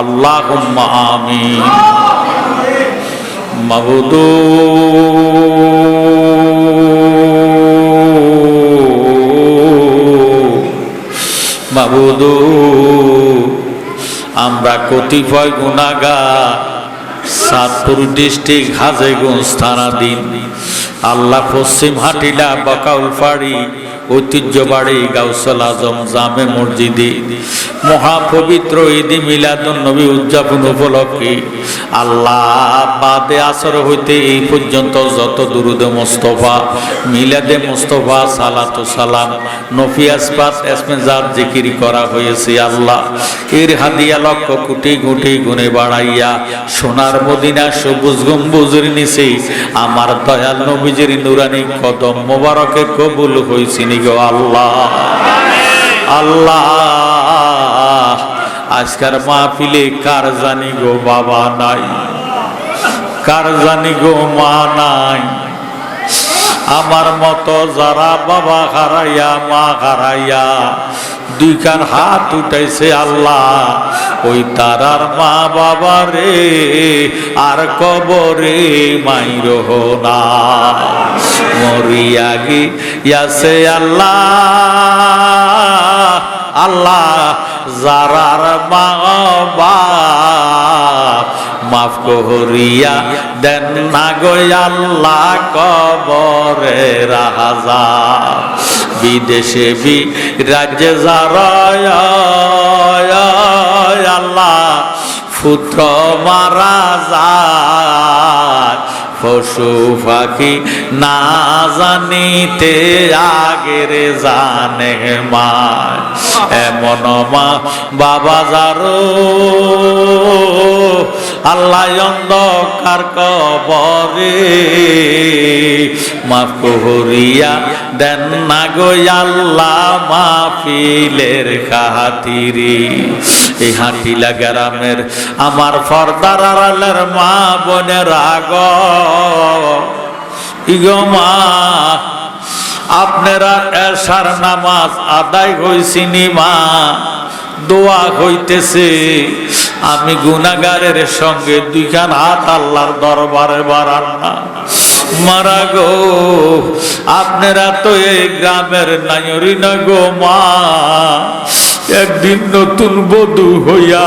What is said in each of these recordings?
আল্লাহ আমিন। মাবুদু আমরা কতিপয় গুণাগা সাতপুর ডিস্ট্রিক্ট, হাজেগঞ্জ, থানাধীন। আল্লাহ পশ্চিম হাটিলা বাকাউল ফাড়ি ঐতিহ্যবাড়ি গাউসল আজম জামে মসজিদে। মহাপবিত্র ঈদি মিলাদুন নবী উদযাপন উপলক্ষে আল্লাহ বাদে আসর হইতে এই পর্যন্ত যত দুরুদে মোস্তফা, মিলাদে মোস্তফা, সালাতু সালাম, নফি আসবাত এসমেজাত জিকির করা হয়েছে আল্লাহ। এর হাদিয়া লক্ষ কোটি কোটি গুণে বাড়াইয়া সোনার মদিনা সবুজ গম্বুজের নিচে আমার দয়াল নবীজির নুরানি কদম মোবারকে কবুল হয়েছিনি গো আল্লাহ। আল্লাহ, আজকার মাহফিলে কার জানি গো বাবা নাই? কার জানি গো মা নাই? আমার মতো যারা বাবা হারাইয়া, মা হারাইয়া দুই কান হাত উঠাইছে আল্লাহ, ওই তারার মা বাবা রে, আর কবরে মাইর না। মরিয়া গিয়াছে আল্লাহ আল্লাহ যারার মা বাপ মাফ করিয়া দেন না গো আল্লাহ কবরে রাজা। বিদেশে বি রাজ্যে যারা আল্লাহ, পুত্র মারা পশু পাখি না জানিতে আগের জানে মা এমন মা বাবা যারো আল্লাহ অন্ধকার কবরে মাফ করিয়া দেন না গো আল্লাহ মাহফিলের খাতিরি। এই হাটিলা গ্রামের আমার ফর্দার আড়ালের মা বোনের আগ। ইগো মা, আপনারা এসার নামাজ আদায় হইছিনি মা, দোয়া হইতেছে। আমি গুনাগারের সঙ্গে দুইখান হাত আল্লাহর দরবারে বাড়ান না। মারা গো, আপনারা তো এই গ্রামের নাইরি না গো মা। একদিন নতুন বধু হইয়া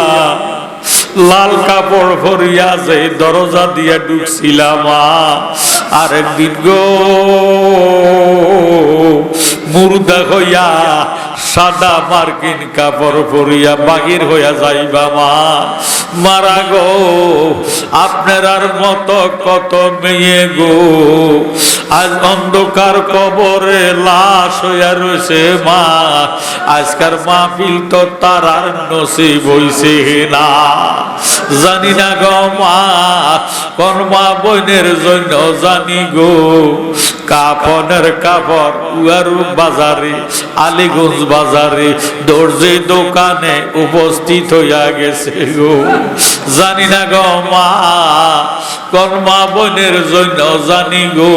লাল কাপড় ভরিয়া যে দরজা দিয়া ঢুকছিলাম আর একদিন গো, মুর্দা হইয়া সাদা মার্কিন কাপড় পরিয়া বাগির হইয়া যাইবা মা। মারা গো, আপনার মতো কত মেয়ে গো। আজ অন্ধকার কবরে লাশ হইয়া রয়েছে মা। আজকার মাহফিল তো তারার নসিব হইছে না। জানি না গো মা, কোন মা বোনের জন্য জানি গো। কাপনের কাপড়, উয়ারু বাজারে, আলিগঞ্জ বাজারে, দর্জি দোকানে উপস্থিত হইয়া গেছে গো। জানি না গো মা, কোন মা বোনের জন্য জানি গো,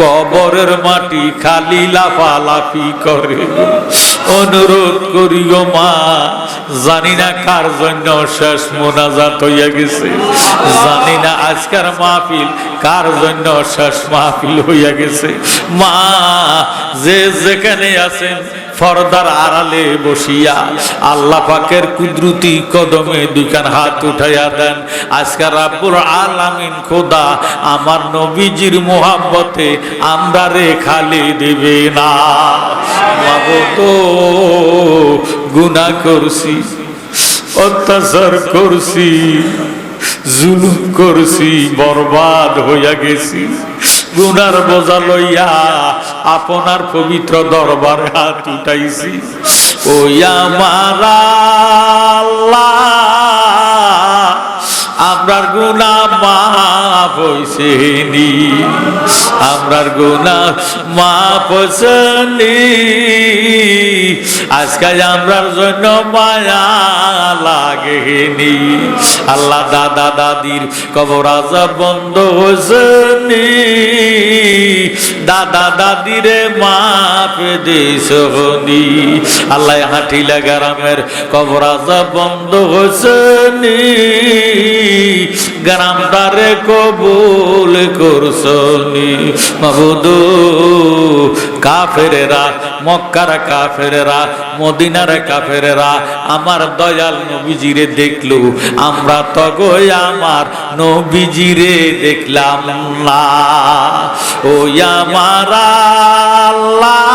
কবরের মাটি খালি লাফালাফি করে। অনুরোধ করি গো মা জানি না কার জন্য শেষ মোনাজাত হইয়া গেছে। জানি না আজকের মাহফিল কার জন্য শেষ মাহফিল হইয়া গেছে। মা, যে যেখানে আছেন, ফরদার আড়ালে বসিয়া আল্লাহ পাকের কুদরতি কদমে দুইখান হাত উঠাইয়া দেন। আজকার রাব্বুল আলামিন খোদা আমার নবীজির মোহাব্বতে আমরা রে খালি দিবে না। গুনাহ করছি, অত্যাচার করছি, জুলুম করছি, বরবাদ হইয়া গেছি। গুনার বোঝা লইয়া আপনার পবিত্র দরবারে হাত উঠাইছি। ওয়া আল্লাহ আমরার গুনা মাফ হইছেনি আমরার গুনা মাফ হইছেনি আজকে আমরার জন্য মায়া লাগেনি আল্লাহ দাদা দাদির কবর আজাব বন্ধ হয়েছেনি দাদা দাদিরে মাপ দিসনি। আল্লাহ হাঁটিলা গ্রামের কবরাজা বন্ধ হয়েছেনি গ্রামটারে কবুল করছনি মাবুদু কাফেরেরা, মক্কার কাফেরেরা, মদিনার কাফেরেরা, আমার দয়াল নবীজিরে দেখল। আমরা তগই আমার নবীজিরে দেখলাম না। ও আমার আল্লাহ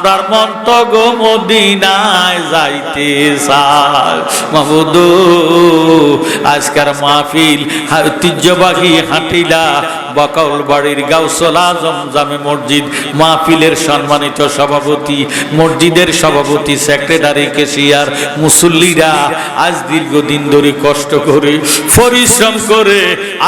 আমরার মন তো গো মদিনায় যাইতে চাই। মাহমুদু আজকার মাহফিল ঐতিহ্যবাহী হাঁটিলা বকাউল বাড়ির গাউসল আজম জামে মসজিদ। মাহফিলের সম্মানিত সভাপতি, মসজিদের সভাপতি, সেক্রেটারি, কেশিয়ার, মুসল্লিরা আজ দীর্ঘদিন ধরে কষ্ট করে, পরিশ্রম করে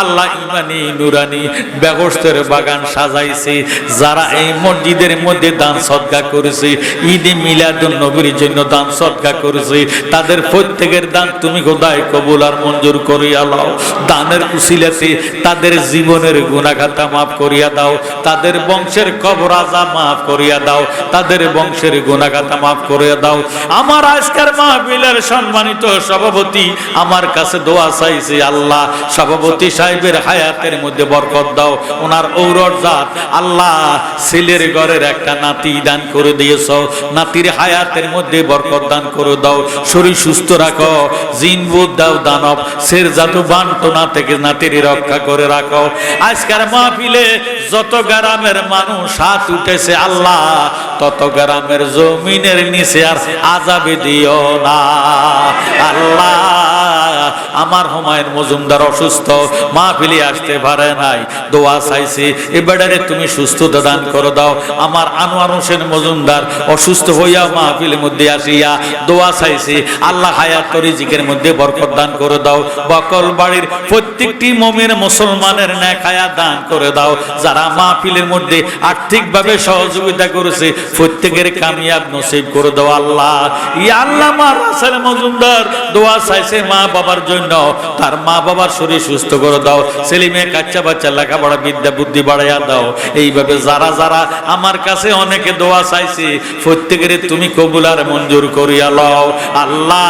আল্লাহ ইমানি, নুরানি ব্যবস্থার বাগান সাজাইছে। যারা এই মসজিদের মধ্যে দান সদকা করেছে, ঈদে মিলাদুল নবীর জন্য দান সদকা করেছে, তাদের প্রত্যেকের দান তুমি খোদায় কবুল আর মঞ্জুর করিয়া লাও। দানের উসিলাতে তাদের জীবনের গুণাখাতা মাফ করিয়া দাও। তাদের বংশের কবর আজা মাফ করিয়া দাও। তাদের বংশের গুণাখাতা মাফ করিয়া দাও। আমার আজকের মাহফিলের সম্মানিত সভাপতি, আমার কাছে দোয়া চাইছে আল্লাহ সভাপতি সাহেবের হায়াতের মধ্যে বরকত দাও। ওনার ঔরর জাত আল্লাহ ছেলের ঘরের একটা নাতি দান করে দিয়েছ। নাতির হায়াতের মধ্যে বরকত দান করে দাও। শরীর সুস্থ রাখো, জিন বুধ দাও দানব। শের জাতু বান্টনা থেকে নাতির রক্ষা করে রাখো। আজকের মাহফিলে যত গ্রামের মানুষ হাত উঠেছে আল্লাহ, তত গ্রামের জমিনের নিচে আর আজাবে দিও না। আল্লাহ। আমার হুমায়ুন মজুমদার অসুস্থ, মাহফিলে আসতে পারে নাই। দোয়া চাইছে এবারে তুমি সুস্থতা দান করে দাও। আমার আনোয়ার হোসেন মজুমদার অসুস্থ হইয়া মাহফিলের মধ্যে আসিয়া দোয়া চাইছে, আল্লাহ হায়াত রিজিকের মধ্যে বরকত দান করে দাও। বকল বাড়ির প্রত্যেকটি মমির মুসলমানের ন্যাক হায়াত দান করে দাও। যারা মাহফিলের মধ্যে আর্থিকভাবে সহযোগিতা করেছে, প্রত্যেকের কামিয়াব নসিব করে দাও আল্লাহ। ই আল্লাহ মা রাসেল মজুমদার, দোয়া চাইছে মা বাবার জন্য। তার মা বাবার শরীর সুস্থ করে দাও। ছেলে মেয়ে কাচ্চা বাচ্চা লেখাপড়া, বিদ্যা বুদ্ধি বাড়াইয়া দাও। এইভাবে যারা যারা আমার কাছে অনেকে দোয়া চাইছে প্রত্যেকের তুমি কবুল আর মঞ্জুর করিয়া লও। আল্লাহ,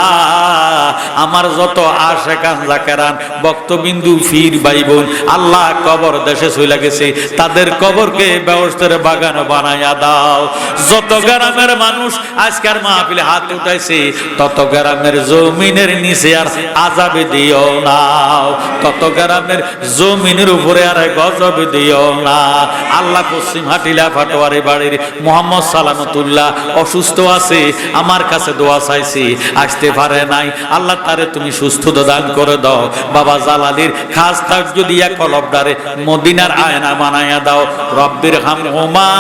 আমার যত আশেকান জাকেরান বক্তবিন্দু ফির ভাই বোন আল্লাহ কবর দেশে চলে গেছে। তাদের কবরকে ব্যবস্থার বাগান বানাইয়া দাও। যত গ্রামের মানুষ আজকের মাহফিলে হাত উঠাইছে, তত গ্রামের জমিনের নিচে আর আজাবে দিও না। তত গ্রামের জমিনের উপরে আর গজব দিও না। আল্লাহ পশ্চিম হাটিলা ফাটোয়ারি বাড়ির মোহাম্মদ সালামতুল্লাহ অসুস্থ আছে, আমার কাছে দোয়া চাইছি, আসতে পারে নাই। আল্লাহ তারে তুমি সুস্থতা দান করে দাও। বাবা জালালির খাস থাক যদি এক কলবদারে মদিনার আয়না বানাইয়া দাও। রব্বির হাম হোমা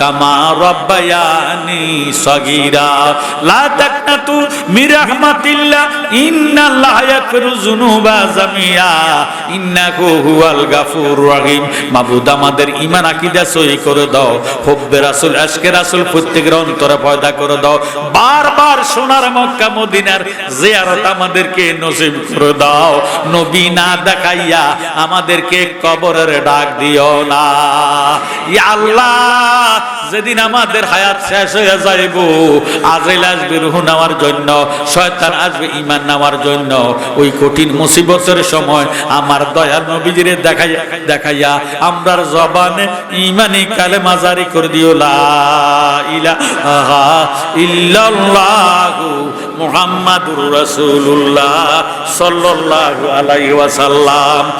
কামা রব্বায়ানি সগীরা। লা তাকনাতু মির রাহমাতিল্লাহ দাও দাও। আমাদেরকে নসিব করে দাও। নবী না দেখাইয়া আমাদেরকে কবরের ডাক দিও না। আল্লাহ, যেদিন আমাদের হায়াত শেষ হয়ে যাইব আজরাইল আসবে, রুহ নেওয়ার জন্য, শয়তান আসবে ইমান নেওয়ার জন্য ওই কঠিন মুসিবতের সময় আমার দয়ার নবীজিরে দেখাইয়া দেখাইয়া আমরার জবানে ইমানি কালে মাজারি করে দিও ইল্লাল্লাহু মুহাম্মাদুর রাসূলুল্লাহ সাল্লাল্লাহু আলাইহি ওয়াসাল্লাম।